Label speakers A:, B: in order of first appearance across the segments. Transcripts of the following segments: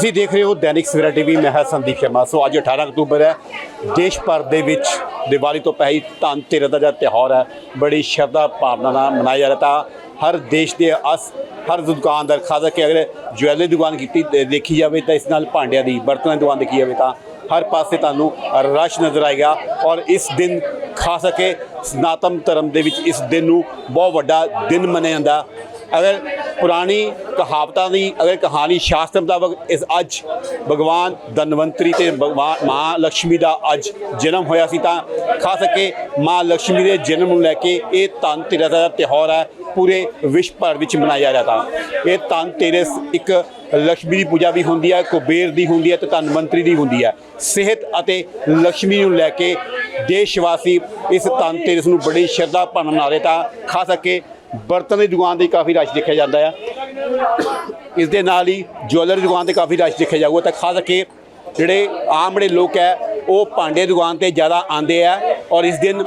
A: ਤੁਸੀਂ ਦੇਖ ਰਹੇ ਹੋ ਦੈਨਿਕ ਸਵੇਰਾ ਟੀਵੀ, ਮੈਂ ਹਾਂ ਸੰਦੀਪ ਸ਼ਰਮਾ। ਸੋ ਅੱਜ 18 ਅਕਤੂਬਰ ਹੈ। ਦੇਸ਼ ਭਰ ਦੇ ਵਿੱਚ ਦੀਵਾਲੀ ਤੋਂ ਪਹਿਲੀ ਧਨ ਤੇਰਸ ਦਾ ਜਿਹੜਾ ਤਿਉਹਾਰ ਹੈ। ਬੜੀ ਸ਼ਰਧਾ ਭਾਵਨਾ ਨਾਲ ਮਨਾਇਆ ਜਾ ਰਿਹਾ ਤਾਂ ਹਰ ਦੇਸ਼ ਦੇ ਅਸ, ਹਰ ਦੁਕਾਨਦਾਰ, ਖਾਸ ਕਰਕੇ ਅਗਰ ਜੁਐਲਰੀ ਦੁਕਾਨ ਕੀਤੀ ਦੇ- ਦੇਖੀ ਜਾਵੇ ਤਾਂ ਇਸ ਨਾਲ ਭਾਂਡਿਆਂ ਦੀ ਬਰਤਨਾਂ ਦੀ ਦੁਕਾਨ ਦੇਖੀ ਜਾਵੇ ਤਾਂ ਹਰ ਪਾਸੇ ਤੁਹਾਨੂੰ ਰਸ਼ ਨਜ਼ਰ ਆਏਗਾ। ਔਰ ਇਸ ਦਿਨ ਖਾਸ ਕਰਕੇ ਸਨਾਤਨ ਧਰਮ ਦੇ ਵਿੱਚ ਇਸ ਦਿਨ ਨੂੰ ਬਹੁਤ ਵੱਡਾ ਦਿਨ ਮੰਨਿਆ ਜਾਂਦਾ। ਅਗਰ ਪੁਰਾਣੀ ਕਹਾਵਤਾਂ ਦੀ ਅਗਰ ਕਹਾਣੀ ਸ਼ਾਸਤਰ ਮੁਤਾਬਕ ਇਸ ਅੱਜ ਭਗਵਾਨ ਧਨਵੰਤਰੀ ਤੇ ਮਾਂ ਲక్ష్ਮੀ ਦਾ ਅੱਜ ਜਨਮ ਹੋਇਆ ਸੀ ਤਾਂ ਖਾਸ ਕਰਕੇ ਮਾਂ ਲక్ష్ਮੀ ਦੇ ਜਨਮ ਨੂੰ ਲੈ ਕੇ ਇਹ ਧਨ ਤੇਰਸ ਦਾ ਤਿਉਹਾਰ ਹੈ, ਪੂਰੇ ਵਿਸ਼ਵ ਭਰ ਵਿੱਚ ਮਨਾਇਆ ਜਾਂਦਾ ਇਹ ਧਨ ਤੇਰਸ ਇੱਕ ਲక్ష్ਮੀ ਦੀ ਪੂਜਾ ਵੀ ਹੁੰਦੀ ਹੈ, ਕੁਬੇਰ ਦੀ ਹੁੰਦੀ ਹੈ ਤੇ ਧਨਵੰਤਰੀ ਦੀ ਹੁੰਦੀ ਹੈ। ਸਿਹਤ ਅਤੇ ਲక్ష్ਮੀ ਨੂੰ ਲੈ ਕੇ ਦੇਸ਼ ਵਾਸੀ ਇਸ ਧਨ ਤੇਰਸ ਨੂੰ ਬੜੀ ਸ਼ਰਧਾ ਭਾਵਨਾ ਨਾਲ ਤਾਂ ਖਾਸ ਕਰਕੇ ਬਰਤਨ ਦੀ ਦੁਕਾਨ ਤੇ ਕਾਫੀ ਰਸ਼ ਦੇਖਿਆ ਜਾਂਦਾ ਹੈ ਇਸ ਦੇ ਨਾਲ ਹੀ ਜੁਐਲਰੀ ਦੁਕਾਨ ਤੇ ਕਾਫੀ ਰਸ਼ ਦੇਖਿਆ ਜਾਊਗਾ। ਤਾਂ ਖਾਸ ਕਰਕੇ ਜਿਹੜੇ ਆਮ ਜਿਹੜੇ ਲੋਕ ਹੈ ਉਹ ਭਾਂਡੇ ਦੁਕਾਨ ਤੇ ਜ਼ਿਆਦਾ ਆਉਂਦੇ ਆ ਔਰ ਇਸ ਦਿਨ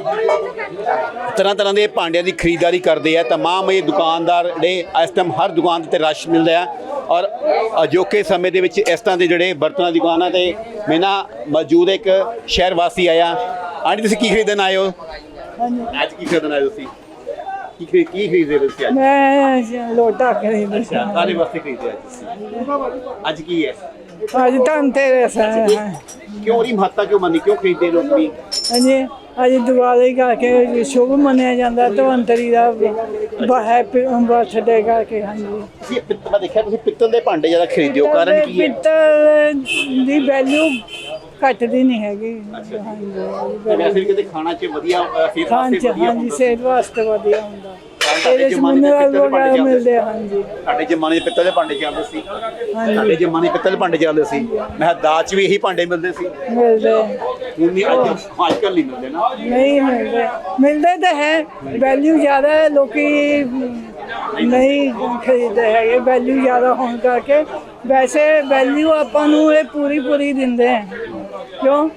A: ਤਰ੍ਹਾਂ ਤਰ੍ਹਾਂ ਦੇ ਭਾਂਡਿਆਂ ਦੀ ਖਰੀਦਦਾਰੀ ਕਰਦੇ ਆ। ਤਮਾਮ ਇਹ ਦੁਕਾਨਦਾਰ ਜਿਹੜੇ ਇਸ ਟਾਈਮ ਹਰ ਦੁਕਾਨ ਤੇ ਰਸ਼ ਮਿਲਦਾ ਹੈ ਔਰ ਅਜੋਕੇ ਸਮੇਂ ਦੇ ਵਿੱਚ ਇਸ ਤਰ੍ਹਾਂ ਦੇ ਜਿਹੜੇ ਬਰਤਨਾਂ ਦੀ ਦੁਕਾਨਾਂ ਤੇ ਮੇਰੇ ਨਾਲ ਮੌਜੂਦ ਇੱਕ ਸ਼ਹਿਰ ਵਾਸੀ ਆਇਆ। ਆਂਟੀ ਤੁਸੀਂ ਕੀ ਖਰੀਦਣ ਆਏ ਹੋ? ਅੱਜ ਕੀ ਖਰੀਦਣ ਆਏ ਤੁਸੀਂ? ਕੀ ਖਰੀ- ਕੀ ਖਰੀਦਦੇ ਹੋ ਤੁਸੀਂ ਅੱਜ?
B: ਮੈਂ ਲੋਟਾ ਖਰੀਦ
A: ਅੱਛਾ ਕਾਹਦੇ ਵਾਸਤੇ ਖਰੀਦਿਆ ਅੱਜ ਤੁਸੀਂ? ਅੱਜ ਕੀ ਹੈ?
B: ਅੱਜ ਤੇਰਸ ਹੈ।
A: ਕਿਉਂ ਨਹੀਂ ਮਹੱਤਤਾ ਕਿਉਂ ਮੰਨੀ? ਕਿਉਂ ਖਰੀਦਦੇ ਲੋਕ ਵੀ?
B: ਹਾਂਜੀ ਅੱਜ ਦੀਵਾਲੀ ਕਰਕੇ ਸ਼ੁਭ ਮੰਨਿਆ ਜਾਂਦਾ ਧਵੰਤਰੀ ਦਾ ਹੈਪੀ ਬਰਥਡੇ ਕਰਕੇ ਹਾਂਜੀ।
A: ਤੁਸੀਂ ਪਿੱਤਲ ਮੈਂ ਦੇਖਿਆ ਤੁਸੀਂ ਪਿੱਤਲ ਦੇ ਭਾਂਡੇ ਜ਼ਿਆਦਾ ਖਰੀਦਦੇ ਹੋ ਕਾਰਨ ਕੀ ਹੈ?
B: ਪਿੱਤਲ ਦੀ ਵੈਲਿਊ ਘਟਦੀ ਨਹੀਂ ਹੈਗੀ। ਹਾਂਜੀ
A: ਵੈਸੇ ਵੀ ਕਿਤੇ ਖਾਣਾ ਚ ਵਧੀਆ ਅ, ਸਿਹਤ ਵਾਸਤੇ
B: ਹਾਂਜੀ
A: ਵਧੀਆ
B: ਹਾਂਜੀ
A: ਹੁੰਦਾ
B: ਸਿਹਤ ਵਾਸਤੇ ਵਧੀਆ ਹੁੰਦਾ।
A: ਸਾਡੇ
B: ਇਹਦੇ ਚ
A: ਜ਼ਮਾਨੇ ਦੇ
B: ਮਿਨਰਲ
A: ਪਿੱਤਲ ਦੇ ਭਾਂਡੇ
B: ਵਗੈਰਾ
A: ਚੱਲਦੇ
B: ਮਿਲਦੇ ਆ, ਹਾਂਜੀ।
A: ਸਾਡੇ ਜ਼ਮਾਨੇ 'ਚ ਪਿੱਤਲ ਦੇ ਭਾਂਡੇ ਚੱਲਦੇ ਸੀ?
B: ਹਾਂਜੀ।
A: ਸਾਡੇ ਜ਼ਮਾਨੇ 'ਚ ਪਿੱਤਲ ਦੇ ਭਾਂਡੇ ਚੱਲਦੇ ਸੀ? ਮੈਂ ਕਿਹਾ ਦਾਜ 'ਚ ਵੀ ਇਹੀ ਭਾਂਡੇ ਮਿਲਦੇ ਸੀ?
B: ਮਿਲਦੇ।
A: ਹੁਣ ਨਹੀਂ ਅੱਜ ਅੱਜ ਕੱਲ੍ਹ ਨਹੀਂ ਮਿਲਦੇ ਨਾ।
B: ਨਹੀਂ ਮਿਲਦੇ। ਮਿਲਦੇ ਤਾਂ ਹੈ ਵੈਲਿਊ ਜ਼ਿਆਦਾ ਹੈ ਲੋਕੀ ਨਹੀਂ ਖਰੀਦਦੇ ਹੈਗੇ ਵੈਲਿਊ ਜ਼ਿਆਦਾ ਹੋਣ ਕਰਕੇ। ਵੈਸੇ ਵੈਲਿਊ ਆਪਾਂ ਨੂੰ ਇਹ ਪੂਰੀ ਪੂਰੀ ਦਿੰਦੇ ਹੈ ਕਿਉਂ?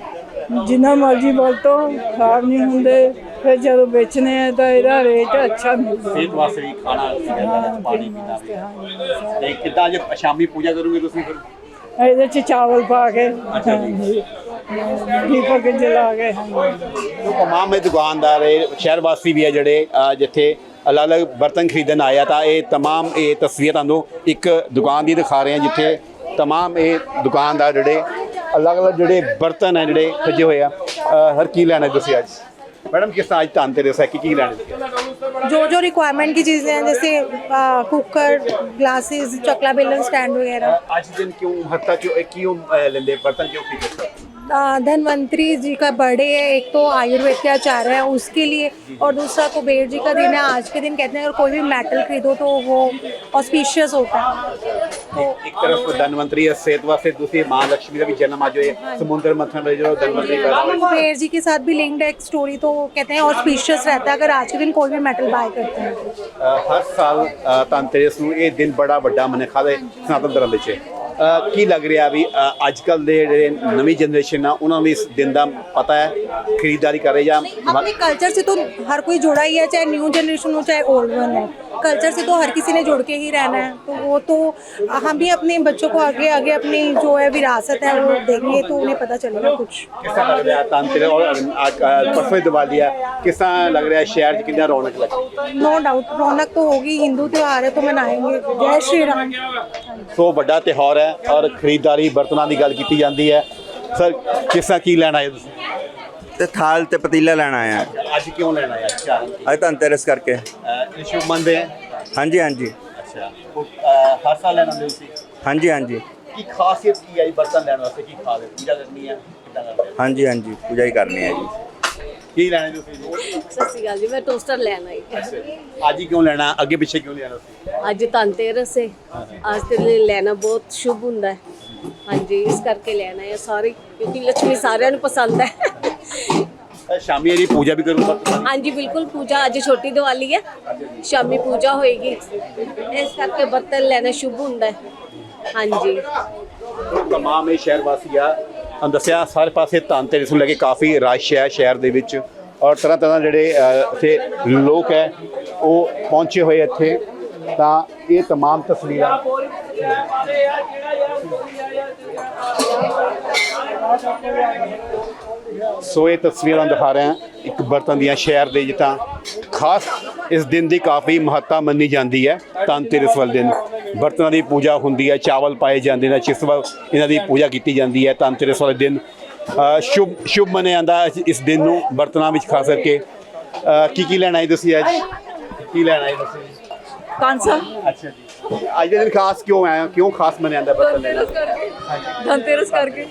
B: ਜਿੰਨਾ ਮਰਜ਼ੀ ਵਰਤੋ ਖਰਾਬ ਨਹੀਂ ਹੁੰਦੇ ਫਿਰ ਜਦੋਂ ਵੇਚਨੇ ਆ ਤਾਂ ਇਹਦਾ ਰੇਟ ਅੱਛਾ ਮਿਲਦਾ।
A: ਸਿਹਤ ਵਾਸਤੇ ਵੀ ਖਾਣਾ
B: ਹਾਂ
A: ਪਾਣੀ
B: ਪੀਣ
A: ਵੀ। ਤੇ ਕਿੱਦਾਂ ਅੱਜ ਸ਼ਾਮੀ ਪੂਜਾ ਕਰੋਗੇ ਤੁਸੀਂ ਫਿਰ?
B: ਇਹਦੇ ਚ ਚਾਵਲ ਪਾ ਕੇ
A: ਅੱਛਾ ਜੀ।
B: ਦੀਪਕ ਜਲਾ ਕੇ
A: ਜੋ। ਤਮਾਮ ਇਹ ਦੁਕਾਨਦਾਰ ਹੈ ਸ਼ਹਿਰ ਵਾਸੀ ਵੀ ਹੈ ਜਿਹੜੇ ਜਿੱਥੇ ਅਲੱਗ-ਅਲੱਗ ਬਰਤਨ ਖਰੀਦਣ ਆਇਆ ਤਾਂ ਇਹ ਤਮਾਮ ਇਹ ਤਸਵੀਰ ਤੁਹਾਨੂੰ ਇੱਕ ਦੁਕਾਨ ਦੀ ਦਿਖਾ ਰਹੇ ਹਾਂ ਜਿੱਥੇ ਤਮਾਮ ਇਹ ਦੁਕਾਨਦਾਰ ਜਿਹੜੇ ਅਲੱਗ-ਅਲੱਗ ਜਿਹੜੇ ਬਰਤਨ ਹੈ ਜਿਹੜੇ ਸੱਜੇ ਹੋਏ ਆ ਅ, ਹਰ ਕੀ ਲੈਣਾ ਹੈ ਤੁਸੀਂ ਅੱਜ ਮੈਡਮ ਕਿਸ ਤਰ੍ਹਾਂ ਅੱਜ ਧਨ ਤੇ ਰਸਾ ਕੀ ਕੀ ਲੈਣਾ ਹੈ
C: जो जो रिक्वायरमेंट की चीज़ें हैं जैसे आ, कुकर ग्लासेस चकला बेलन स्टैंड वगैरह
A: ਅੱਜ ਦਿਨ ਕਿਉਂ ਹੱਤਾ ਕਿਉਂ ਇਹ ਕਿਉਂ ਅ, ਲੈਂਦੇ ਬਰਤਨ ਕਿਉਂ ਖਰੀਦਦੇ
C: आ, धनवंतरी जी का बर्थडे है एक तो आयुर्वेद के आचार्य है उसके लिए और दूसरा कुबेर जी का दिन है आज के दिन कहते हैं अगर कोई भी मेटल खरीदो तो वो ऑस्पिशियस होता है तो
A: एक तरफ धनवंतरी सेहत वास्ते दूसरी माँ लक्ष्मी का भी जन्म आज समुद्र मंथन जो धनवंतरी का
C: कुबेर जी के साथ भी लिंक्ड है एक स्टोरी तो कहते हैं ऑस्पिशियस रहता है अगर आज के दिन कोई भी मेटल बाय करते हैं
A: ਹਰ ਸਾਲ ਧਨਤੇਰਸ ਨੂੰ ਇਹ ਦਿਨ ਬੜਾ ਵੱਡਾ ਮਨਾਇਆ ਜਾਂਦਾ ਹੈ ਸਨਾਤਨ ਧਰਮ ਵਿੱਚ ਕੀ ਲੱਗ ਰਿਹਾ ਵੀ ਅੱਜ ਕੱਲ ਦੇ ਜਿਹੜੇ ਨਵੀਂ ਜਨਰੇਸ਼ਨ ਆ, ਉਹਨਾਂ ਨੂੰ ਇਸ ਦਿਨ ਦਾ ਪਤਾ ਹੈ, ਖਰੀਦਦਾਰੀ ਕਰੇ ਰਹੇ ਜਾਂ
C: ਆਪਣੇ ਕਲਚਰ ਸੇ ਤੋਂ ਹਰ ਕੋਈ ਜੁੜਾ ਹੀ ਹੈ, ਚਾਹੇ ਨਿਊ ਜਨਰੇਸ਼ਨ ਹੋ ਚਾਹੇ 올ਡ ਵਨ ਹੋ। कल्चर से तो हर किसी ने जुड़ के ही रहना है तो वो तो हम भी अपने बच्चों को आगे आगे अपनी जो है विरासत है वो देंगे तो उन्हें पता चलेगा कुछ
A: ਕਿਸ ਤਰ੍ਹਾਂ ਲੱਗ ਰਿਹਾ ਧਨਤੇਰਸ ਔਰ ਅੱਜ, ਅ, ਪਰਸੋਂ ਹੀ ਦੀਵਾਲੀ ਆ ਕਿਸ ਤਰ੍ਹਾਂ ਲੱਗ ਰਿਹਾ ਸ਼ਹਿਰ 'ਚ ਕਿੰਨਾ ਰੌਣਕ ਲੱਗ
C: नो डाउट रौनक तो होगी हिंदू त्यौहार है तो मनाएंगे जय श्री राम
A: ਸੋ ਵੱਡਾ ਤਿਉਹਾਰ ਹੈ ਔਰ ਖਰੀਦਦਾਰੀ ਬਰਤਨਾਂ ਦੀ ਗੱਲ ਕੀਤੀ ਜਾਂਦੀ ਹੈ ਸਰ ਕਿਸ ਤਰ੍ਹਾਂ ਕੀ ਲੈਣਾ ਹੈ ਤੁਸੀਂ
D: ਤੇ ਥਾਲ ਤੇ ਪਤੀਲਾ ਲੈਣਾ ਆ।
A: ਅੱਜ ਕਿਉਂ ਲੈਣਾ ਹੈ ਅੱਛਾ।
D: ਅੱਜ ਧਨਤੇਰਸ ਕਰਕੇ।
A: ਇਹ ਸ਼ੁਭ ਮੰਨਦੇ
D: ਹਾਂਜੀ ਹਾਂਜੀ।
A: ਅੱਛਾ। ਉਹ, ਅ, ਹਰ ਸਾਲ ਲੈਣਾ ਹੁੰਦੇ ਤੁਸੀਂ
D: ਹਾਂਜੀ ਹਾਂਜੀ।
A: ਕੀ ਖਾਸੀਅਤ ਕੀ ਹੈ ਬਰਤਨ ਲੈਣ ਵਾਸਤੇ? ਕੀ ਖਾਸ ਹੈ ਪੂਜਾ ਕਰਨੀ ਹੈ ਕਿੱਦਾਂ ਕਰਦੇ ਹੋ?
D: ਹਾਂਜੀ ਹਾਂਜੀ। ਪੂਜਾ ਹੀ ਕਰਨੀ ਹੈ ਜੀ।
A: ਕੀ ਲੈਣਾ ਤੁਸੀਂ? ਜੀ?
E: ਸਤਿ ਸ਼੍ਰੀ ਅਕਾਲ ਜੀ ਮੈਂ ਟੋਸਟਰ ਲੈਣ ਆਈ।
A: ਅੱਜ ਹੀ ਕਿਉਂ ਲੈਣਾ? ਅੱਗੇ ਪਿੱਛੇ ਕਿਉਂ ਲੈਣਾ ਤੁਸੀਂ?
E: ਅੱਜ ਧਨਤੇਰਸ ਹੈ ਅੱਜ ਤੇ ਲਈ ਲੈਣਾ ਬਹੁਤ ਸ਼ੁਭ ਹੁੰਦਾ ਹੈ। ਹਾਂਜੀ ਇਸ ਕਰਕੇ ਲੈਣਾ ਹੈ ਸਾਰੇ ਕਿਉਂਕਿ ਲక్ష్ਮੀ ਸਾਰਿਆਂ ਨੂੰ ਪਸੰਦ ਹੈ।
A: ਸ਼ਾਮੀ ਇਹਦੀ ਪੂਜਾ ਵੀ ਕਰੂੰਗਾ।
E: ਹਾਂਜੀ ਬਿਲਕੁਲ ਪੂਜਾ ਅੱਜ ਛੋਟੀ ਦੀਵਾਲੀ ਹੈ। ਸ਼ਾਮੀ ਪੂਜਾ ਹੋਏਗੀ। ਇਸ ਕਰਕੇ ਬੱਤਲ ਲੈਣਾ ਸ਼ੁਭ ਹੁੰਦਾ ਹੈ। ਹਾਂਜੀ।
A: ਤਮਾਮ ਇਹ ਸ਼ਹਿਰ ਵਾਸੀਆ ਅਨ ਸਾਰੇ ਪਾਸੇ ਧਨਤੇਰਸ ਨੂੰ ਲੈ ਕੇ ਕਾਫੀ ਰਸ਼ ਹੈ ਸ਼ਹਿਰ ਦੇ ਵਿੱਚ। ਔਰ ਤਰ੍ਹਾਂ ਤਰ੍ਹਾਂ ਜਿਹੜੇ ਇੱਥੇ ਲੋਕ ਹੈ ਉਹ ਪਹੁੰਚੇ ਹੋਏ ਇੱਥੇ। ਤਾਂ ਇਹ ਤਮਾਮ ਤਸਵੀਰਾਂ ਸੋ ਇਹ ਤਸਵੀਰਾਂ ਦਿਖਾ ਰਹੇ ਹਾਂ ਇੱਕ ਬਰਤਨ ਦੀਆਂ ਸ਼ਹਿਰ ਦੇ ਜਿੱਦਾਂ ਖਾਸ ਇਸ ਦਿਨ ਦੀ ਕਾਫੀ ਮਹੱਤਤਾ ਮੰਨੀ ਜਾਂਦੀ ਹੈ ਧਨਤੇਰਸ ਵਾਲੇ ਦਿਨ। ਬਰਤਨਾਂ ਦੀ ਪੂਜਾ ਹੁੰਦੀ ਹੈ ਚਾਵਲ ਪਾਏ ਜਾਂਦੇ ਨੇ ਜਿਸ ਵਾਰ ਇਹਨਾਂ ਦੀ ਪੂਜਾ ਕੀਤੀ ਜਾਂਦੀ ਹੈ ਧਨਤੇਰਸ ਵਾਲੇ ਦਿਨ। ਸ਼ੁਭ ਸ਼ੁਭ ਮੰਨਿਆ ਜਾਂਦਾ ਇਸ ਦਿਨ ਨੂੰ ਬਰਤਨਾਂ ਵਿੱਚ ਖਾਸ ਕਰਕੇ। ਕੀ ਕੀ ਲੈਣਾ ਹੈ ਤੁਸੀਂ ਅੱਜ? ਕੀ ਲੈਣਾ ਹੈ ਤੁਸੀਂ?
F: ਕਾਂਸਾ।
A: ਅੱਛਾ ਜੀ। ਅੱਜ ਦੇ ਦਿਨ ਖਾਸ ਕਿਉਂ ਆਇਆ ਕਿਉਂ ਖਾਸ ਮੰਨਿਆ ਜਾਂਦਾ ਬਰਤਨ ਲੈਣਾ?
F: ਧਨਤੇਰਸ ਕਰਕੇ।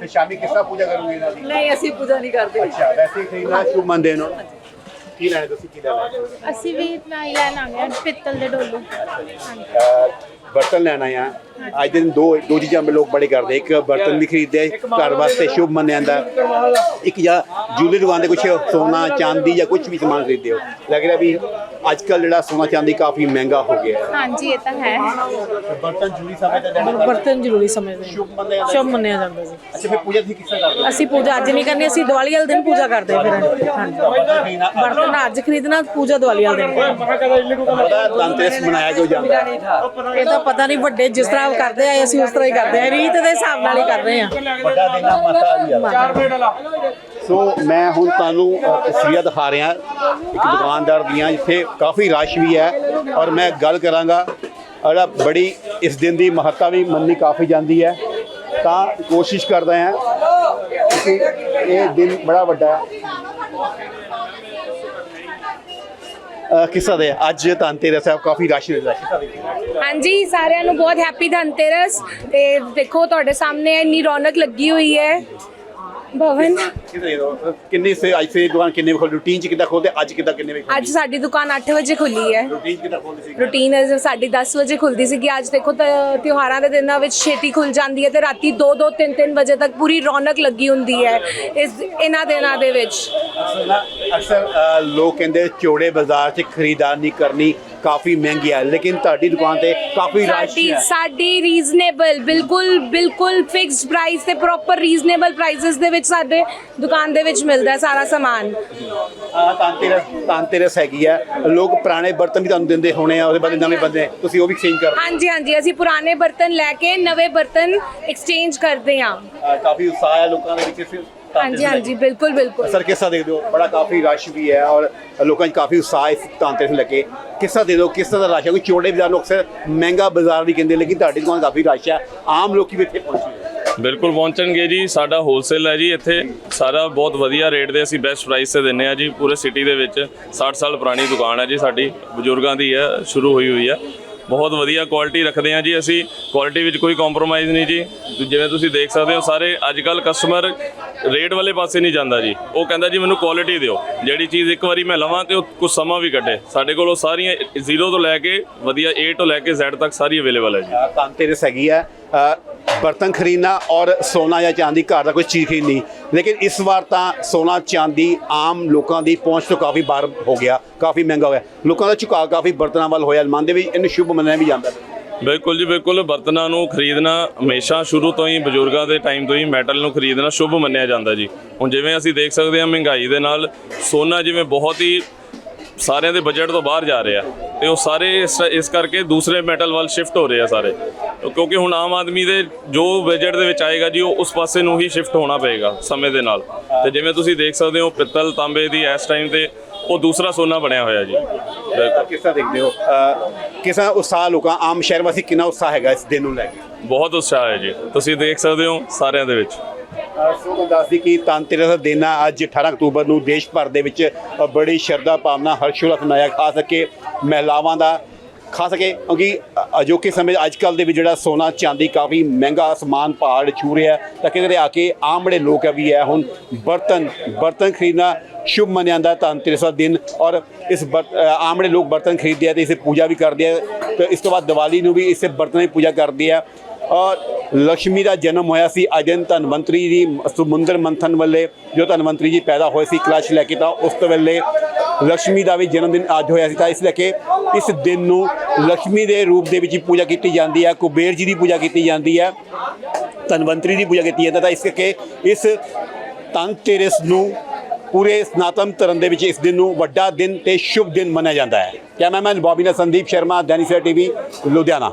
A: ਤੇ ਸ਼ਾਮੀ ਕਿਸ ਤਰ੍ਹਾਂ ਪੂਜਾ ਕਰੋਗੇ ਇਹਨਾਂ ਦੀ?
F: ਨਹੀਂ ਅਸੀਂ ਪੂਜਾ ਨਹੀਂ ਕਰਦੇ।
A: ਅੱਛਾ ਵੈਸੇ ਹੀ ਖਰੀਦਣਾ ਸ਼ੁਭ ਮੰਨਦੇ ਨੇ ਕੀ ਲੈਣਾ ਤੁਸੀਂ ਕੀ ਲੈਣਾ?
G: ਅਸੀਂ ਵੀ ਇਤਨਾ ਹੀ ਲੈਣ ਆ ਹਾਂ, ਪਿੱਤਲ ਦੇ ਡੋਲੂ।
A: ਅਹ ਬਰਤਨ ਲੈਣਾ ਆ। ਅੱਜ ਦੇ ਦਿਨ ਦੋ ਦੋ ਚੀਜ਼ਾਂ ਮੇ ਲੋਕ ਬੜੇ ਕਰਦੇ। ਇੱਕ ਬਰਤਨ ਵੀ ਖਰੀਦਦੇ ਘਰ ਵਾਸਤੇ ਸ਼ੁਭ ਮੰਨਿਆ ਜਾਂਦਾ। ਇੱਕ ਜਾਂ ਜੂਲੇ ਦੁਕਾਨ ਦੇ ਕੁਝ ਸੋਨਾ ਚਾਂਦੀ ਜਾਂ ਕੁਝ ਵੀ ਸਮਾਨ ਖਰੀਦਦੇ ਹੋ ਲੱਗ ਰਿਹਾ ਵੀ ਅੱਜ ਕੱਲ ਜਿਹੜਾ ਸੋਨਾ ਚਾਂਦੀ ਕਾਫੀ ਮਹਿੰਗਾ ਹੋ ਗਿਆ।
G: ਹਾਂਜੀ ਇਹ ਤਾਂ ਹੈ।
A: ਬਰਤਨ ਜੂਲੀ ਸਮੇਂ ਤੇ ਲੈਣਾ
F: ਬਰਤਨ ਜ਼ਰੂਰੀ ਸਮਝਦੇ ਹਾਂ
A: ਸ਼ੁਭ ਮੰਨਿਆ ਜਾਂਦਾ।
F: ਸ਼ੁਭ ਮੰਨਿਆ ਜਾਂਦਾ ਜੀ।
A: ਅੱਛਾ ਫਿਰ ਪੂਜਾ ਤੁਸੀਂ ਕਿਸ ਤਰ੍ਹਾਂ ਕਰਦੇ ਹੋ?
F: ਅਸੀਂ ਪੂਜਾ ਅੱਜ ਨਹੀਂ ਕਰਨੀ ਅਸੀਂ ਦੀਵਾਲੀ ਵਾਲੇ ਦਿਨ ਪੂਜਾ ਕਰਦੇ ਫਿਰ। ਹਾਂਜੀ।
A: ਬਰਤਨ
F: ਅੱਜ ਖਰੀਦਣਾ ਪੂਜਾ ਦੀਵਾਲੀ ਵਾਲੇ ਦਿਨ।
A: ਧਨਤੇਰਸ ਮਨਾਇਆ ਕਿਉਂ ਜਾਂਦਾ?
F: ਇਹ ਤਾਂ ਪਤਾ ਨਹੀਂ ਵੱਡੇ ਜਿਸ ਤਰ੍ਹਾਂ ਕਰਦੇ ਆ ਅਸੀਂ ਉਸ ਤਰ੍ਹਾਂ ਹੀ ਕਰਦੇ ਆ ਰੀਤ ਦੇ ਹਿਸਾਬ ਨਾਲ ਹੀ ਕਰ ਰਹੇ ਆ।
A: ਵੱਡਾ ਦਿਨ ਆ। ਮਤਾ ਵੀ ਆ ਸੋ ਮੈਂ ਹੁਣ ਤੁਹਾਨੂੰ ਤਸਵੀਰਾਂ ਦਿਖਾ ਰਿਹਾ ਇੱਕ ਦੁਕਾਨਦਾਰ ਦੀਆਂ ਜਿੱਥੇ ਕਾਫੀ ਰਸ਼ ਵੀ ਹੈ। ਔਰ ਮੈਂ ਗੱਲ ਕਰਾਂਗਾ ਜਿਹੜਾ ਬੜੀ ਇਸ ਦਿਨ ਦੀ ਮਹੱਤਤਾ ਵੀ ਮੰਨੀ ਕਾਫੀ ਜਾਂਦੀ ਹੈ। ਤਾਂ ਕੋਸ਼ਿਸ਼ ਕਰਦਾ ਹਾਂ ਕਿ ਇਹ ਦਿਨ ਬੜਾ ਵੱਡਾ ਹੈ। ਕਿਸ ਦੇ ਅੱਜ ਧਨਤੇਰਸ ਹੈ ਕਾਫੀ ਰਸ਼ ਹੈ।
H: ਹਾਂਜੀ, ਸਾਰਿਆਂ ਨੂੰ ਬਹੁਤ ਹੈਪੀ ਧਨਤੇਰਸ। ਤੇ ਦੇਖੋ, ਤੁਹਾਡੇ ਸਾਹਮਣੇ ਇੰਨੀ ਰੌਣਕ ਲੱਗੀ ਹੋਈ ਹੈ। ਭਵਨ।
A: ਕਿੰਨੇ ਕਿੰਨੇ ਸੇ ਅੱਜ ਸੇ ਦੁਕਾਨ ਕਿੰਨੇ ਵਜੇ ਰੂਟੀਨ ਚ ਕਿੱਦਾਂ ਖੋਲਦੇ? ਅੱਜ ਕਿੱਦਾਂ ਕਿੰਨੇ ਵਜੇ
H: ਅੱਜ ਸਾਡੀ ਦੁਕਾਨ 8 ਵਜੇ ਖੁੱਲੀ ਹੈ।
A: ਰੂਟੀਨ ਕਿੱਦਾਂ ਖੋਲਦੇ ਸੀ
H: ਰੂਟੀਨ ਸਾਡੀ 10 ਵਜੇ ਖੁੱਲਦੀ ਸੀਗੀ। ਅੱਜ ਦੇਖੋ ਤਾਂ ਤਿਉਹਾਰਾਂ ਦੇ ਦਿਨਾਂ ਵਿੱਚ ਛੇਤੀ ਖੁੱਲ ਜਾਂਦੀ ਹੈ ਤੇ ਰਾਤੀ 2 2 3 3 ਵਜੇ ਤੱਕ ਪੂਰੀ ਰੌਣਕ ਲੱਗੀ ਹੁੰਦੀ ਹੈ ਇਸ ਇਹਨਾਂ ਦਿਨਾਂ ਦੇ ਵਿੱਚ।
A: ਅਕਸਰ ਨਾ ਅਕਸਰ ਅ, ਲੋਕ ਕਹਿੰਦੇ ਚੋੜੇ ਬਾਜ਼ਾਰ 'ਚ ਖਰੀਦਦਾਰੀ ਕਰਨੀ। ਕਾਫੀ ਮਹਿੰਗੀ ਹੈ ਲੇਕਿਨ ਤੁਹਾਡੀ ਦੁਕਾਨ ਤੇ ਕਾਫੀ ਰਸ਼
H: ਸਾਡੀ
A: ਹੈ।
H: ਸਾਡੀ ਰੀਜ਼ਨੇਬਲ ਬਿਲਕੁਲ ਬਿਲਕੁਲ ਫਿਕਸਡ ਪ੍ਰਾਈਸ ਤੇ ਪ੍ਰੋਪਰ ਰੀਜ਼ਨੇਬਲ ਪ੍ਰਾਈਸਸ ਦੇ ਵਿੱਚ ਸਾਡੇ ਦੁਕਾਨ ਦੇ ਵਿੱਚ ਮਿਲਦਾ ਹੈ ਸਾਰਾ ਸਮਾਨ।
A: ਆ ਤਾਂਤੇਰਸ ਤਾਂਤੇਰਸ ਹੈਗੀ ਹੈ। ਲੋਕ ਪੁਰਾਣੇ ਬਰਤਨ ਵੀ ਤੁਹਾਨੂੰ ਦਿੰਦੇ ਹੋਣੇ ਆ ਉਹਦੇ ਬਾਅਦ ਨਵੇਂ ਬੰਦੇ ਤੁਸੀਂ ਉਹ ਵੀ ਐਕਸਚੇਂਜ ਕਰਦੇ
H: ਹਾਂਜੀ ਹਾਂਜੀ ਅਸੀਂ ਪੁਰਾਣੇ ਬਰਤਨ ਲੈ ਕੇ ਨਵੇਂ ਬਰਤਨ ਐਕਸਚੇਂਜ ਕਰਦੇ ਹਾਂ।
A: ਅ, ਕਾਫੀ ਉਤਸ਼ਾਹ ਹੈ ਲੋਕਾਂ ਦੇ ਵਿੱਚ ਇਸ ਤਾਂਤੇਰਸ
H: ਹਾਂਜੀ ਹਾਂਜੀ। ਬਿਲਕੁਲ ਬਿਲਕੁਲ।
A: ਸਰ ਕਿਸ ਦੇਖਦੇ ਹੋ? ਬੜਾ ਕਾਫੀ ਰਸ਼ ਵੀ ਹੈ ਔਰ ਲੋਕਾਂ 'ਚ ਕਾਫੀ ਉਤਸ਼ਾਹ ਇਸ ਤਾਂਤੇਰਸ ਨੂੰ ਲੈ ਕੇ। ਕਿਸ ਤਰ੍ਹਾਂ ਦੇ ਦਿਓ ਕਿਸ ਤਰ੍ਹਾਂ ਦਾ ਰਸ਼ ਹੈ? ਕੋਈ ਚੋੜੇ ਬਾਜ਼ਾਰ ਨੂੰ ਅਕਸਰ ਮਹਿੰਗਾ ਬਾਜ਼ਾਰ ਵੀ ਕਹਿੰਦੇ ਲੇਕਿਨ ਤੁਹਾਡੀ ਦੁਕਾਨ ਕਾਫੀ ਰਸ਼ ਹੈ। ਆਮ ਲੋਕੀ ਵੀ ਇੱਥੇ ਪਹੁੰਚੇ
I: ਬਿਲਕੁਲ ਪਹੁੰਚਣਗੇ ਜੀ। ਸਾਡਾ ਹੋਲਸੇਲ ਹੈ ਜੀ ਇੱਥੇ। ਸਾਰਾ ਬਹੁਤ ਵਧੀਆ ਰੇਟ ਦੇ ਅਸੀਂ ਬੈਸਟ ਪ੍ਰਾਈਸ ਤੇ ਦਿੰਨੇ ਆ ਜੀ। ਪੂਰੇ ਸਿਟੀ ਦੇ ਵਿੱਚ 60 ਸਾਲ ਪੁਰਾਣੀ ਦੁਕਾਨ ਹੈ ਜੀ ਸਾਡੀ। ਬਜ਼ੁਰਗਾਂ ਦੀ ਹੈ ਸ਼ੁਰੂ ਹੋਈ ਹੋਈ ਹੈ। ਬਹੁਤ ਵਧੀਆ ਕੁਆਲਿਟੀ ਰੱਖਦੇ ਹਾਂ ਜੀ ਅਸੀਂ। ਕੁਆਲਿਟੀ ਵਿੱਚ ਕੋਈ ਕੰਪਰੋਮਾਈਜ਼ ਨਹੀਂ ਜੀ। ਜਿਵੇਂ ਤੁਸੀਂ ਦੇਖ ਸਕਦੇ ਹੋ ਸਾਰੇ ਅੱਜ ਕੱਲ ਕਸਟਮਰ ਰੇਟ ਵਾਲੇ ਪਾਸੇ ਨਹੀਂ ਜਾਂਦਾ ਜੀ। ਉਹ ਕਹਿੰਦਾ ਜੀ ਮੈਨੂੰ ਕੁਆਲਿਟੀ ਦਿਓ। ਜਿਹੜੀ ਚੀਜ਼ ਇੱਕ ਵਾਰੀ ਮੈਂ ਲਵਾਂ ਤੇ ਉਹ ਕੁਝ ਸਮਾਂ ਵੀ ਕੱਢੇ। ਸਾਡੇ ਕੋਲ ਉਹ ਸਾਰੀਆਂ 0 ਤੋਂ ਲੈ ਕੇ ਵਧੀਆ A ਤੋਂ ਲੈ ਕੇ Z ਤੱਕ ਸਾਰੀ ਅਵੇਲੇਬਲ ਹੈ ਜੀ।
A: ਅ, ਧਨਤੇਰਸ ਹੈਗੀ ਹੈ। ਅ, ਬਰਤਨ ਖਰੀਦਣਾ ਔਰ ਸੋਨਾ ਜਾਂ ਚਾਂਦੀ ਘਰ ਦਾ ਕੋਈ ਚੀਜ਼ ਖਰੀਦਣੀ। ਲੇਕਿਨ ਇਸ ਵਾਰ ਤਾਂ ਸੋਨਾ ਚਾਂਦੀ ਆਮ ਲੋਕਾਂ ਦੀ ਪਹੁੰਚ ਤੋਂ ਕਾਫੀ ਬਾਹਰ ਹੋ ਗਿਆ ਕਾਫੀ ਮਹਿੰਗਾ ਹੋਇਆ ਲੋਕਾਂ ਦਾ ਝੁਕਾਅ ਕਾਫੀ ਬਰਤਨਾਂ ਵੱਲ ਹੋਇਆ। ਮਨ ਦੇ ਵਿੱਚ ਇਹਨੂੰ ਸ਼ੁਭ ਮੰਨਿਆ ਵੀ ਜਾਂਦਾ।
I: ਬਿਲਕੁਲ ਜੀ ਬਿਲਕੁਲ। ਬਰਤਨਾਂ ਨੂੰ ਖਰੀਦਣਾ ਹਮੇਸ਼ਾ ਸ਼ੁਰੂ ਤੋਂ ਹੀ ਬਜ਼ੁਰਗਾਂ ਦੇ ਟਾਈਮ ਤੋਂ ਹੀ ਮੈਟਲ ਨੂੰ ਖਰੀਦਣਾ ਸ਼ੁਭ ਮੰਨਿਆ ਜਾਂਦਾ ਜੀ। ਹੁਣ ਜਿਵੇਂ ਅਸੀਂ ਦੇਖ ਸਕਦੇ ਹਾਂ ਮਹਿੰਗਾਈ ਦੇ ਨਾਲ ਸੋਨਾ ਜਿਵੇਂ ਬਹੁਤ ਹੀ ਸਾਰਿਆਂ ਦੇ ਬਜਟ ਤੋਂ ਬਾਹਰ ਜਾ ਰਿਹਾ ਤੇ ਉਹ ਸਾਰੇ ਇਸ ਇਸ ਕਰਕੇ ਦੂਸਰੇ ਮੈਟਲ ਵੱਲ ਸ਼ਿਫਟ ਹੋ ਰਹੇ ਆ ਸਾਰੇ। ਕਿਉਂਕਿ ਹੁਣ ਆਮ ਆਦਮੀ ਦੇ ਜੋ ਬਜਟ ਦੇ ਵਿੱਚ ਆਏਗਾ ਜੀ ਉਹ ਉਸ ਪਾਸੇ ਨੂੰ ਹੀ ਸ਼ਿਫਟ ਹੋਣਾ ਪਏਗਾ ਸਮੇਂ ਦੇ ਨਾਲ। ਤੇ ਜਿਵੇਂ ਤੁਸੀਂ ਦੇਖ ਸਕਦੇ ਹੋ ਪਿੱਤਲ ਤਾਂਬੇ ਦੀ ਇਸ ਟਾਈਮ ਤੇ ਉਹ ਦੂਸਰਾ ਸੋਨਾ ਬਣਿਆ ਹੋਇਆ ਜੀ। ਬਿਲਕੁਲ
A: ਕਿਸ ਦੇਖਦੇ ਹੋ? ਅ, ਕਿਸ ਉਤਸ਼ਾਹ ਲੋਕਾਂ ਆਮ ਸ਼ਹਿਰ ਵਾਸੀ ਕਿੰਨਾ ਉਤਸ਼ਾਹ ਹੈਗਾ ਇਸ ਦਿਨ ਨੂੰ ਲੈ ਕੇ?
I: ਬਹੁਤ ਉਤਸ਼ਾਹ ਹੈ ਜੀ। ਤੁਸੀਂ ਦੇਖ ਸਕਦੇ ਹੋ ਸਾਰਿਆਂ ਦੇ ਵਿੱਚ।
A: ਸੋ ਮੈਂ ਦੱਸਦੀ ਕਿ ਧਨਤੇਰਸ ਦਾ ਦਿਨ ਆ? ਅੱਜ 18 ਅਕਤੂਬਰ ਨੂੰ ਦੇਸ਼ ਭਰ ਦੇ ਵਿੱਚ ਬੜੀ ਸ਼ਰਧਾ ਭਾਵਨਾ, ਹਰਸ਼ੋਲਾਸ ਮਨਾਇਆ ਖਾ ਸਕੇ ਮਹਿਲਾਵਾਂ ਦਾ ਖਾ ਸਕੇ ਕਿਉਂਕਿ ਅਜੋਕੇ ਸਮੇਂ ਅੱਜ ਕੱਲ ਦੇ ਵਿੱਚ ਜਿਹੜਾ ਸੋਨਾ, ਚਾਂਦੀ ਕਾਫੀ ਮਹਿੰਗਾ ਸਮਾਨ ਪਹਾੜ ਛੂ ਰਿਹਾ ਤਾਂ ਕਿਤੇ ਆ ਕੇ ਆਮ ਜਿਹੜੇ ਲੋਕ ਆ ਵੀ ਹੈ ਹੁਣ ਬਰਤਨ ਬਰਤਨ ਖਰੀਦਣਾ ਸ਼ੁਭ ਮੰਨਿਆ ਜਾਂਦਾ ਹੈ ਧਨਤੇਰਸ ਦਾ ਦਿਨ। ਔਰ ਇਸ ਬਰ- ਆਮ ਜਿਹੜੇ ਲੋਕ ਬਰਤਨ ਖਰੀਦਦੇ ਆ ਤੇ ਇਸੇ ਪੂਜਾ ਵੀ ਕਰਦੇ ਆ। ਤੇ ਇਸ ਤੋਂ ਬਾਅਦ ਦੀਵਾਲੀ ਨੂੰ ਵੀ ਇਸੇ ਬਰਤਨ ਦੀ ਪੂਜਾ ਕਰਦੇ ਆ। ਔਰ ਲక్ష్ਮੀ ਦਾ ਜਨਮ ਹੋਇਆ ਸੀ। ਅਜਨ ਧਨਵੰਤਰੀ ਜੀ, ਸਮੁੰਦਰ ਮੰਥਨ ਵੇਲੇ ਜੋ ਧਨਵੰਤਰੀ ਜੀ ਪੈਦਾ ਹੋਏ ਸੀ, ਕਲਸ਼ ਲੈ ਕੇ ਤਾਂ ਉਸ ਤੋਂ ਵੇਲੇ ਲక్ష్ਮੀ ਦਾ ਵੀ ਜਨਮ ਦਿਨ ਅੱਜ ਹੋਇਆ ਸੀ। ਤਾਂ ਇਸ ਲਈ ਇਸ ਦਿਨ ਨੂੰ ਲక్ష్ਮੀ ਦੇ ਰੂਪ ਦੇ ਵਿੱਚ ਪੂਜਾ ਕੀਤੀ ਜਾਂਦੀ ਹੈ। ਕੁਬੇਰ ਜੀ ਦੀ ਪੂਜਾ ਕੀਤੀ ਜਾਂਦੀ ਹੈ। ਧਨਵੰਤਰੀ ਦੀ ਪੂਜਾ ਕੀਤੀ ਜਾਂਦੀ ਤਾਂ ਇਸ ਕਰਕੇ ਇਸ ਤੰਗ ਤੇਰਸ ਨੂੰ ਪੂਰੇ ਸਨਾਤਨ ਧਰਮ ਦੇ ਵਿੱਚ ਇਸ ਦਿਨ ਨੂੰ ਵੱਡਾ ਦਿਨ ਤੇ ਸ਼ੁਭ ਦਿਨ ਮੰਨਿਆ ਜਾਂਦਾ ਹੈ। ਕੈਮਰਾਮੈਨ ਬੌਬੀ ਨਾ ਸੰਦੀਪ ਸ਼ਰਮਾ ਦੈਨਿਸਰ ਟੀਵੀ, ਲੁਧਿਆਣਾ।